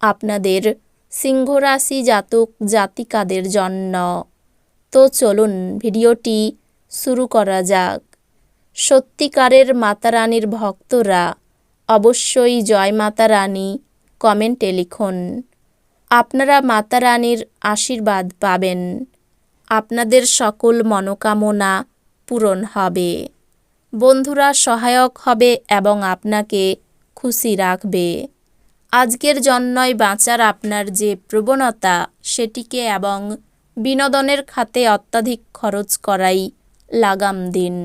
আপনাদের সিংহরাশি জাতক জাতিকাদের জন্য। তো চলুন ভিডিওটি শুরু করা যাক। সত্যিকারের মাতা রানীর ভক্তরা অবশ্যই জয় মাতা রানী কমেন্টে লিখুন। আপনারা মাতা রানীর আশীর্বাদ পাবেন। আপনাদের সকল মনোকামনা পূরণ হবে। বন্ধুরা সহায়ক হবে এবং আপনাকে খুশি রাখবে। আজকের জন্যই বাঁচার আপনার যে প্রবণতা, সেটিকে এবং বিনোদনের খাতে অত্যাধিক খরচ করাই লাগাম দিন।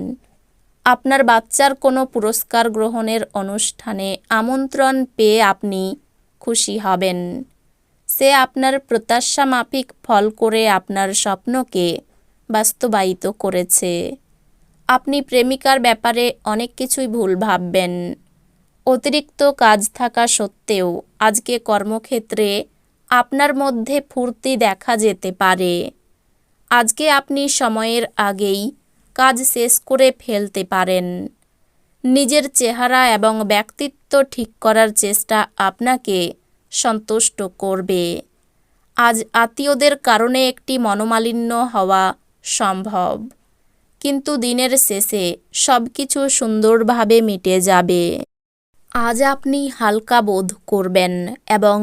আপনার বাচ্চার কোনো পুরস্কার গ্রহণের অনুষ্ঠানে আমন্ত্রণ পেয়ে আপনি খুশি হবেন। সে আপনার প্রত্যাশা মাফিক ফল করে আপনার স্বপ্নকে বাস্তবায়িত করেছে। আপনি প্রেমিকার ব্যাপারে অনেক কিছুই ভুল ভাববেন। অতিরিক্ত কাজ থাকা সত্ত্বেও আজকে কর্মক্ষেত্রে আপনার মধ্যে ফুর্তি দেখা যেতে পারে। আজকে আপনি সময়ের আগেই কাজ শেষ করে ফেলতে পারেন। নিজের চেহারা এবং ব্যক্তিত্ব ঠিক করার চেষ্টা আপনাকে সন্তুষ্ট করবে। আজ আত্মীয়দের কারণে একটি মনোমালিন্য হওয়া সম্ভব, কিন্তু দিনের শেষে সব কিছু সুন্দরভাবে মিটে যাবে। আজ আপনি হালকা বোধ করবেন এবং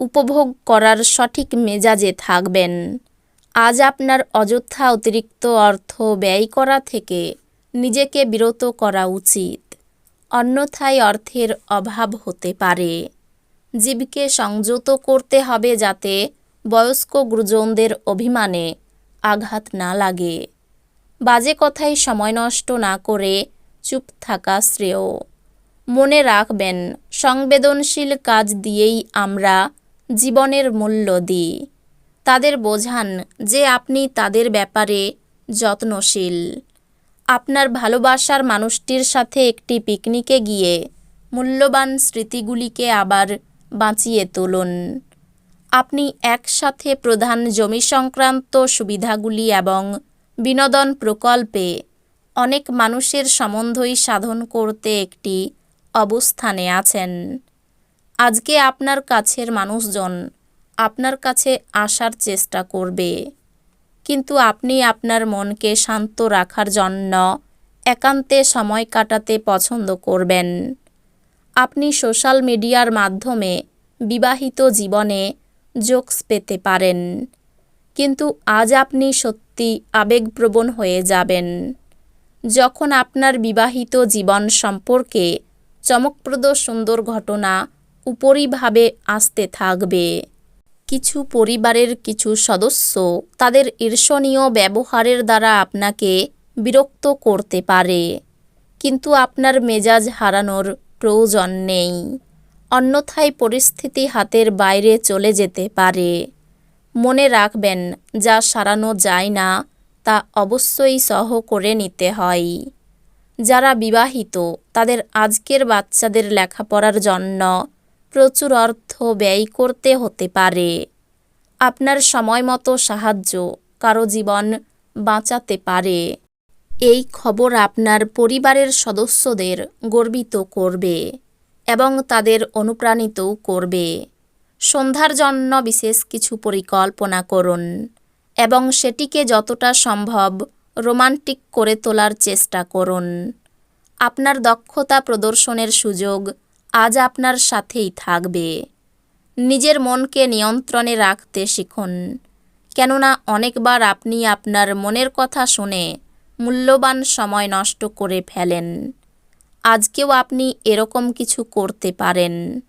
উপভোগ করার সঠিক মেজাজে থাকবেন। আজ আপনার অযথা অতিরিক্ত অর্থ ব্যয় করা থেকে নিজেকে বিরত করা উচিত। অন্যথায় অর্থের অভাব হতে পারে। জীবকে সংযত করতে হবে যাতে বয়স্ক গুরুজনদের অভিমানে আঘাত না লাগে। বাজে কথায় সময় নষ্ট না করে চুপ থাকা শ্রেয়। মনে রাখবেন, সংবেদনশীল কাজ দিয়েই আমরা জীবনের মূল্য দিই। তাদের বোঝান যে আপনি তাদের ব্যাপারে যত্নশীল। আপনার ভালোবাসার মানুষটির সাথে একটি পিকনিকে গিয়ে মূল্যবান স্মৃতিগুলিকে আবার বাঁচিয়ে তুলুন। আপনি একসাথে প্রধান জমি সংক্রান্ত সুবিধাগুলি এবং বিনোদন প্রকল্পে অনেক মানুষের সম্বন্ধই সাধন করতে একটি অবস্থানে আছেন। আজকে আপনার কাছের মানুষজন আপনার কাছে আসার চেষ্টা করবে। কিন্তু আপনি আপনার মনকে শান্ত রাখার জন্য একান্তে সময় কাটাতে পছন্দ করবেন। আপনি সোশ্যাল মিডিয়ার মাধ্যমে বিবাহিত জীবনে জোকস পেতে পারেন। কিন্তু আজ আপনি সত্যি আবেগপ্রবণ হয়ে যাবেন। যখন আপনার বিবাহিত জীবন সম্পর্কে চমকপ্রদ সুন্দর ঘটনা উপরিভাবে আসতে থাকবে। কিছু পরিবারের কিছু সদস্য তাদের ঈর্ষণীয় ব্যবহারের দ্বারা আপনাকে বিরক্ত করতে পারে। কিন্তু আপনার মেজাজ হারানোর প্রয়োজন নেই। অন্যথায় পরিস্থিতি হাতের বাইরে চলে যেতে পারে। মনে রাখবেন, যা সারানো যায় না, তা অবশ্যই সহ করে নিতে হয়। যারা বিবাহিত, তাদের আজকের বাচ্চাদের লেখাপড়ার জন্য প্রচুর অর্থ ব্যয় করতে হতে পারে। আপনার সময় মতো সাহায্য কারও জীবন বাঁচাতে পারে। এই খবর আপনার পরিবারের সদস্যদের গর্বিত করবে এবং তাদের অনুপ্রাণিতও করবে। সন্ধ্যার জন্য বিশেষ কিছু পরিকল্পনা করুন এবং সেটিকে যতটা সম্ভব রোমান্টিক করে তোলার চেষ্টা করুন। আপনার দক্ষতা প্রদর্শনের সুযোগ আজ আপনার সাথেই থাকবে। নিজের মনকে নিয়ন্ত্রণে রাখতে শিখুন। কেননা অনেকবার আপনি আপনার মনের কথা শুনে মূল্যবান সময় নষ্ট করে ফেলেন। আজকেও আপনি এরকম কিছু করতে পারেন।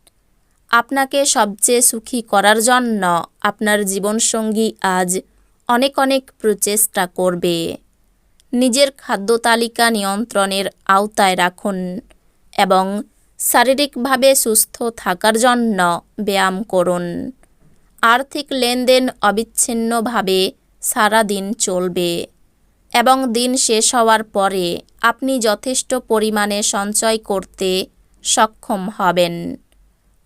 আপনাকে সবচেয়ে সুখী করার জন্য আপনার জীবনসঙ্গী আজ অনেক অনেক প্রচেষ্টা করবে। নিজের খাদ্য তালিকা নিয়ন্ত্রণের আওতায় রাখুন এবং শারীরিকভাবে সুস্থ থাকার জন্য ব্যায়াম করুন। আর্থিক লেনদেন অবিচ্ছিন্নভাবে সারা দিন চলবে এবং দিন শেষ হওয়ার পরে আপনি যথেষ্ট পরিমাণে সঞ্চয় করতে সক্ষম হবেন।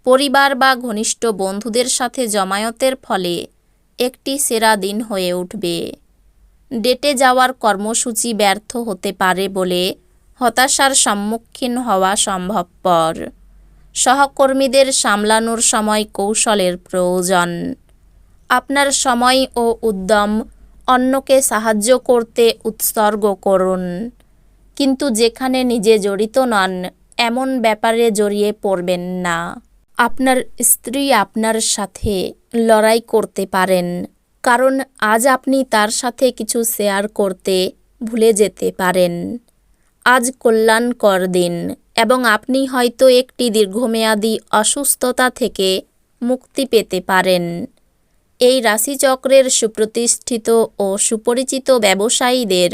পরিবার বা ঘনিষ্ঠ বন্ধুদের সাথে জমায়েতের ফলে একটি সেরা দিন হয়ে উঠবে। ডেটে যাওয়ার কর্মসূচি ব্যর্থ হতে পারে বলে হতাশার সম্মুখীন হওয়া সম্ভবপর। সহকর্মীদের সামলানোর সময় কৌশলের প্রয়োজন। আপনার সময় ও উদ্যম অন্যকে সাহায্য করতে উৎসর্গ করুন। কিন্তু যেখানে নিজে জড়িত নন, এমন ব্যাপারে জড়িয়ে পড়বেন না। আপনার স্ত্রী আপনার সাথে লড়াই করতে পারেন। কারণ আজ আপনি তার সাথে কিছু শেয়ার করতে ভুলে যেতে পারেন। আজ কল্যাণকর দিন এবং আপনি হয়তো একটি দীর্ঘমেয়াদী অসুস্থতা থেকে মুক্তি পেতে পারেন। এই রাশিচক্রের সুপ্রতিষ্ঠিত ও সুপরিচিত ব্যবসায়ীদের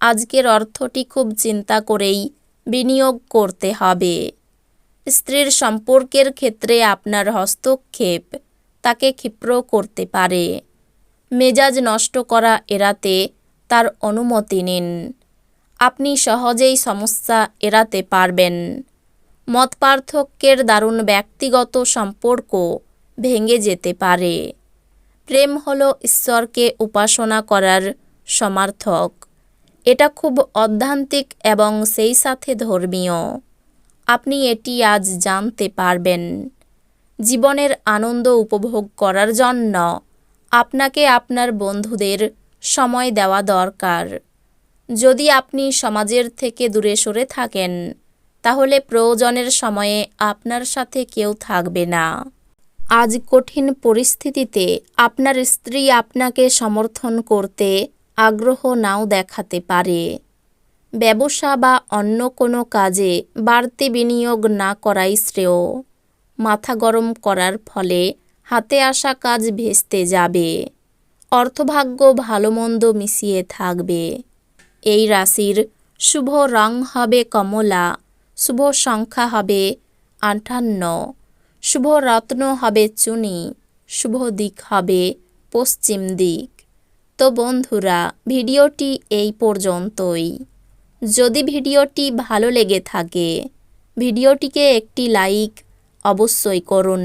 আজকের অর্থটি খুব চিন্তা করেই বিনিয়োগ করতে হবে। স্ত্রীর সম্পর্কের ক্ষেত্রে আপনার হস্তক্ষেপ তাকে ক্ষিপ্র করতে পারে। মেজাজ নষ্ট করা এড়াতে তার অনুমতি নিন। আপনি সহজেই সমস্যা এড়াতে পারবেন। মত পার্থক্যের দারুণ ব্যক্তিগত সম্পর্ক ভেঙে যেতে পারে। প্রেম হল ঈশ্বরকে উপাসনা করার সমার্থক। এটা খুব অধ্যান্তিক এবং সেই সাথে ধর্মীয়। আপনি এটি আজ জানতে পারবেন। জীবনের আনন্দ উপভোগ করার জন্য আপনাকে আপনার বন্ধুদের সময় দেওয়া দরকার। যদি আপনি সমাজের থেকে দূরে সরে থাকেন, তাহলে প্রয়োজনের সময়ে আপনার সাথে কেউ থাকবে না। আজ কঠিন পরিস্থিতিতে আপনার স্ত্রী আপনাকে সমর্থন করতে আগ্রহ নাও দেখাতে পারে। ব্যবসা বা অন্য কোনো কাজে বাড়তি বিনিয়োগ না করাই শ্রেয়। মাথা গরম করার ফলে হাতে আসা কাজ ভেস্তে যাবে। অর্থভাগ্য ভালো মন্দ মিশিয়ে থাকবে। এই রাশির শুভ রং হবে কমলা, শুভ সংখ্যা হবে আটান্ন শুভ রত্ন হবে চুনি, শুভ দিক হবে পশ্চিম দিক। তো বন্ধুরা, ভিডিওটি এই পর্যন্তই। যদি ভিডিওটি ভালো লেগে থাকে, ভিডিওটিকে একটি লাইক অবশ্যই করুন।